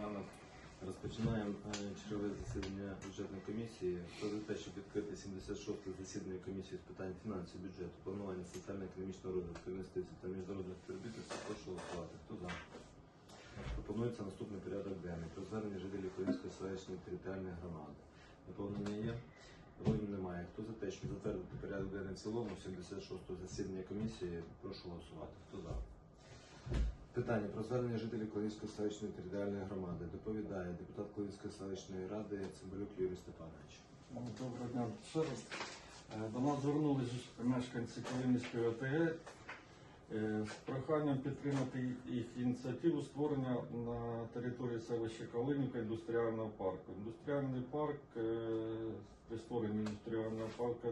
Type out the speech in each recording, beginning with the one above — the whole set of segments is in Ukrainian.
Ранок. Розпочинаємо е, чергове засідання бюджетної комісії. Хто за те, щоб відкрити 76-те засідання комісії з питань фінансів, бюджету, планування соціально-економічного розвитку, інвестицій та міжнародних співробітництв, прошу голосувати. Хто за? Пропонується наступний порядок денний. Про звернення жителів Української селищної територіальної громади. Доповнення є? Доповнень немає. Хто за те, щоб затвердити порядок денний в цілому 76-го засідання комісії, прошу голосувати. Хто за? Питання про звернення жителів Клинської селищної територіальної громади доповідає депутат Клинської селищної ради Цимбалюк Юрій Степанович. Доброго дня ще раз. Е, До нас звернулися мешканці Калинівської ОТГ е, з проханням підтримати їх ініціативу створення на території селища Калинівка індустріального парку. Індустріальний парк е, при створенні індустріального парку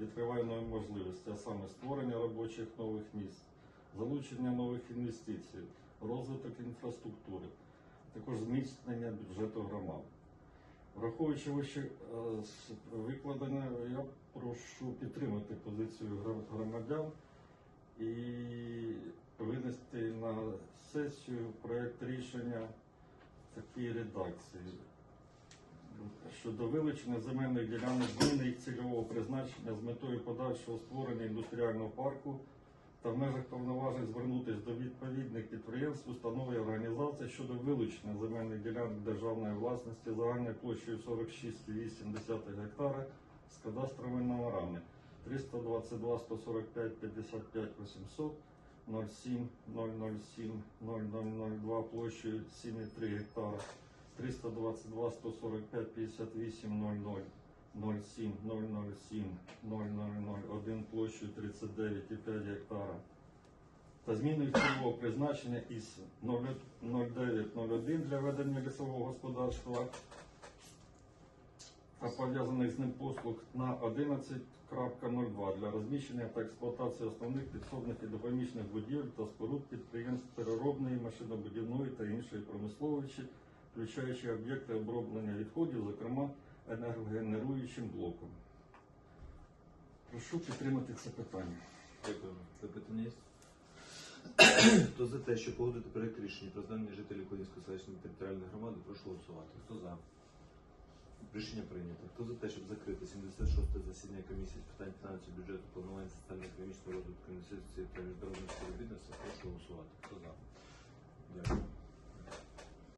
відкриває нові можливості, а саме створення робочих нових місць, залучення нових інвестицій, розвиток інфраструктури, також зміцнення бюджету громад. Враховуючи вище е, викладене, я прошу підтримати позицію громадян і винести на сесію проект рішення в такій редакції щодо вилучення земельних ділянок зміни їх цільового призначення з метою подальшого створення індустріального парку та в межах повноважень звернутися до відповідних підприємств, установ і організацій щодо вилучення земельних ділянок державної власності загальною площею 46,8 гектара з кадастровими номерами 322 145 55 800 07 007 0002 площею 7,3 гектара. 322 145 58 00 07 007 0001 площею 39,5 гектара. Та зміною цільового призначення із 0901 для ведення лісового господарства та пов'язаних з ним послуг на 11.02 для розміщення та експлуатації основних підсобних і допоміжних будівель та споруд підприємств переробної, машинобудівної та іншої промисловості, включаючи об'єкти оброблення відходів, зокрема енергогенеруючим блоком. Прошу підтримати це питання. Дякую. Запитання є? Хто за те, щоб погодити проект рішення про звернення жителів Клинської селищної територіальної громади, прошу голосувати. Хто за? Рішення прийнято. Хто за те, щоб закрити 76-те засідання комісії з питань фінансів, бюджету, планування соціально-економічного розвитку, інвестицій та міжнародних співробітництва, прошу голосувати. Хто за? Дякую.